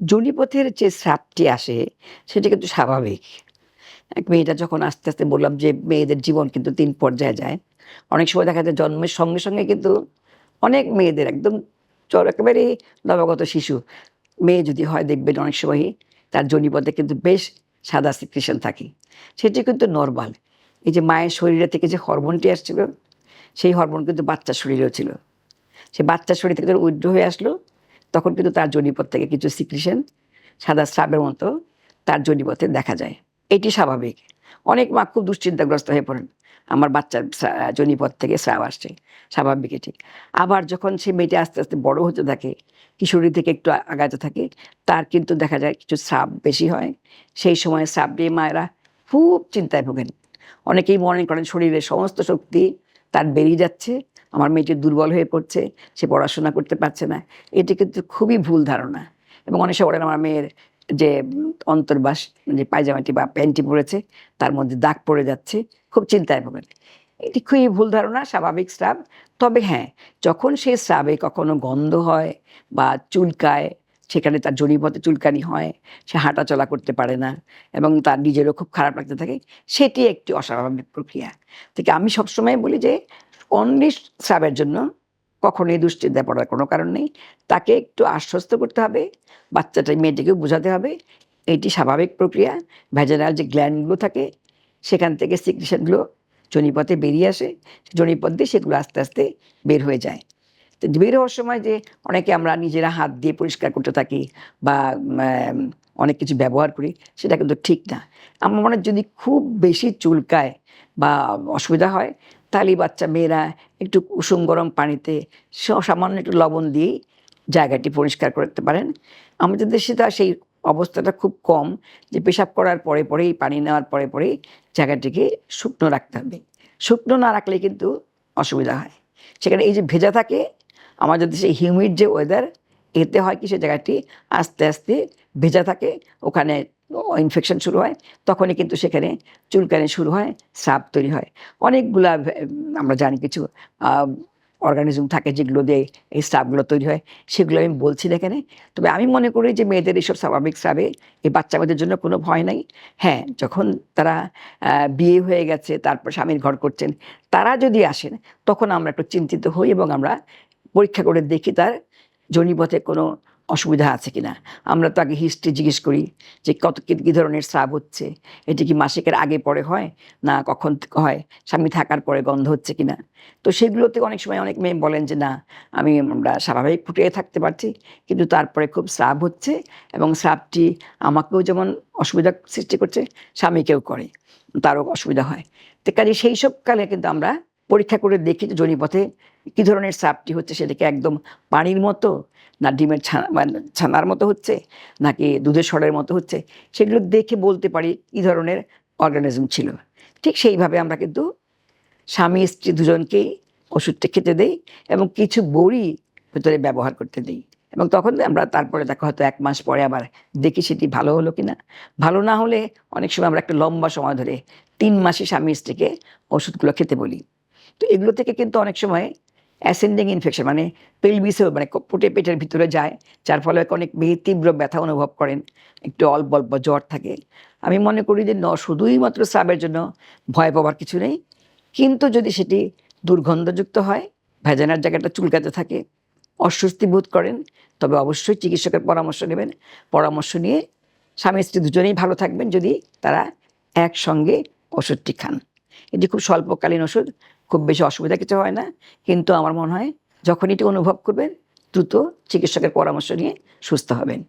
জনিপথের যে স্রাবটি আসে, সেটা কিন্তু স্বাভাবিক। এক মেয়েটা যখন আস্তে আস্তে বললাম যে মেয়েদের জীবন কিন্তু তিন পর্যায়ে যায়, অনেক সময় দেখা যায় জন্মের সঙ্গে সঙ্গে কিন্তু অনেক মেয়েদের একদম চর একেবারে নবাগত শিশু। মেয়ে যদি হয় দেখবেন অনেক সময়ই তার জনিপথে কিন্তু বেশ সাদা সিক্রেশন থাকে। সেটি কিন্তু নর্মাল এই যে মায়ের শরীরে থেকে যে হরমোনটি আসছিল, সেই হরমোন কিন্তু বাচ্চার শরীরেও ছিল। সে বাচ্চার শরীর থেকে উইড্র হয়ে আসলো তখন কিন্তু তার জনিপথ থেকে কিছু সিক্রেশন সাদা স্রাবের মতো তার জনিপথে দেখা যায়। এটি স্বাভাবিক। অনেক মা খুব দুশ্চিন্তাগ্রস্ত হয়ে পড়েন। আমার বাচ্চার জনিপথ থেকে স্রাব আসছে। স্বাভাবিক এটি আবার যখন সে মেয়েটি আস্তে আস্তে বড় হতে থাকে, কিশোরী থেকে একটু আগাতে থাকে, তার কিন্তু দেখা যায় কিছু স্রাব বেশি হয়। সেই সময় স্রাব নিয়ে মায়েরা খুব চিন্তায় ভোগেন। অনেকেই মনে করেন শরীরের সমস্ত শক্তি তার বেরিয়ে যাচ্ছে। আমার মেয়েটি দুর্বল হয়ে পড়ছে, সে পড়াশোনা করতে পারছে না। এটি কিন্তু খুবই ভুল ধারণা। এবং অনেক সময় আমার মেয়ের যে অন্তর্বাস, যে পায়জামাটি বা প্যান্টটি পরেছে, তার মধ্যে দাগ পড়ে যাচ্ছে, খুব চিন্তায় ভোগেন। এটি খুবই ভুল ধারণা, স্বাভাবিক স্রাব। তবে হ্যাঁ যখন সেই স্রাবে কখনো গন্ধ হয় বা চুলকায়, সেখানে তার জড়িপথে চুলকানি হয়, সে হাঁটা চলা করতে পারে না এবং তার নিজেরও খুব খারাপ লাগতে থাকে, সেটি একটি অস্বাভাবিক প্রক্রিয়া। থেকে আমি সবসময় বলি যে অনলি স্রাবের জন্য কখনোই দুশ্চিন্তায় পড়ার কোনো কারণ নেই। তাকে একটু আশ্বস্ত করতে হবে বাচ্চাটা মেয়েটিকেও বোঝাতে হবে। এটি স্বাভাবিক প্রক্রিয়া। ভ্যাজানাল যে গ্ল্যান্ডগুলো থাকে, সেখান থেকে সিক্রেশনগুলো জনিপথে বেরিয়ে আসে। জনিপথ দিয়ে সেগুলো আস্তে আস্তে বের হয়ে যায়। তো বের হওয়ার সময় যে অনেকে আমরা নিজেরা হাত দিয়ে পরিষ্কার করতে থাকি বা অনেক কিছু ব্যবহার করি, সেটা কিন্তু ঠিক না। আমার মনে যদি খুব বেশি চুলকায় বা অসুবিধা হয় তাহলে বাচ্চা মেয়েরা একটু কুসুম গরম পানিতে সামান্য একটু লবণ দিয়েই জায়গাটি পরিষ্কার করতে পারেন। আমাদের দেশে তা সেই অবস্থাটা খুব কম যে পেশাব করার পরে পরেই, পানি নেওয়ার পরে পরেই জায়গাটিকে শুকনো রাখতে হবে। শুকনো না রাখলে কিন্তু অসুবিধা হয়। সেখানে এই যে ভেজা থাকে, আমাদের দেশে হিউমিড যে ওয়েদার এতে হয় কি সে জায়গাটি আস্তে আস্তে ভেজা থাকে। ওখানে ইনফেকশন শুরু হয়, তখনই কিন্তু সেখানে চুলকানি শুরু হয়, স্রাব তৈরি হয়। অনেকগুলা আমরা জানি কিছু অর্গানিজম থাকে যেগুলো দিয়ে এই স্রাবগুলো তৈরি হয়, সেগুলো আমি বলছি না এখানে। তবে আমি মনে করি যে মেয়েদের এইসব স্বাভাবিক স্রাবে এই বাচ্চা মেয়েদের জন্য কোনো ভয় নাই। হ্যাঁ যখন তারা বিয়ে হয়ে গেছে, তারপর স্বামীর ঘর করছেন, তারা যদি আসেন, তখন আমরা একটু চিন্তিত হই এবং আমরা পরীক্ষা করে দেখি তার জনিপথে কোনো অসুবিধা আছে কিনা? আমরা তো আগে হিস্ট্রি জিজ্ঞেস করি যে কত কী কী ধরনের স্রাব হচ্ছে? এটি কি মাসিকের আগে পরে হয়? না কখন হয়? স্বামী থাকার পরে গন্ধ হচ্ছে কিনা? তো সেগুলোতে অনেক সময় অনেক মেয়ে বলেন যে, না, আমি আমরা স্বাভাবিক ফুটিয়ে থাকতে পারছি। কিন্তু তারপরে খুব স্রাব হচ্ছে এবং স্রাবটি আমাকেও যেমন অসুবিধা সৃষ্টি করছে, স্বামীকেও করে, তারও অসুবিধা হয়। তো কাজে সেই সব কালে কিন্তু আমরা পরীক্ষা করে দেখি যে জনিপথে কী ধরনের সাপটি হচ্ছে সেটাকে একদম পানির মতো, না ডিমের ছানা মানে ছানার মতো হচ্ছে, নাকি দুধের সরের মতো হচ্ছে, সেগুলো দেখে বলতে পারি কী ধরনের অর্গানিজম ছিল। ঠিক সেইভাবে আমরা কিন্তু স্বামী, স্ত্রী দুজনকেই ওষুধটা খেতে দেই এবং কিছু বড়ি ভেতরে ব্যবহার করতে দিই। এবং তখন আমরা তারপরে দেখো হয়তো এক মাস পরে আবার দেখি সেটি ভালো হলো কিনা। ভালো না হলে অনেক সময় আমরা একটা লম্বা সময় ধরে তিন মাসে স্বামী, স্ত্রীকে ওষুধগুলো খেতে বলি। তো এগুলো থেকে কিন্তু অনেক সময় অ্যাসেন্ডিং ইনফেকশন মানে পেলভিসেও মানে পুটে পেটের ভিতরে যায়, যার ফলে অনেক মেয়ে তীব্র ব্যথা অনুভব করেন, একটু অল্প অল্প জ্বর থাকে। আমি মনে করি যে ন, শুধুই মাত্র স্রাবের জন্য ভয় পাওয়ার কিছু নেই, কিন্তু যদি সেটি দুর্গন্ধযুক্ত হয়, ভেজানার জায়গাটা চুলকাতে থাকে, অস্বস্তি বোধ করেন, তবে অবশ্যই চিকিৎসকের পরামর্শ নেবেন। পরামর্শ নিয়ে স্বামী স্ত্রী দুজনেই ভালো থাকবেন যদি তারা একসঙ্গে ওষুধটি খান। এটি খুব স্বল্পকালীন ওষুধ খুব বেশি অসুবিধা কিছু হয় না। কিন্তু আমার মনে হয় যখন এটি অনুভব করবেন, দ্রুত চিকিৎসকের পরামর্শ নিয়ে সুস্থ হবেন।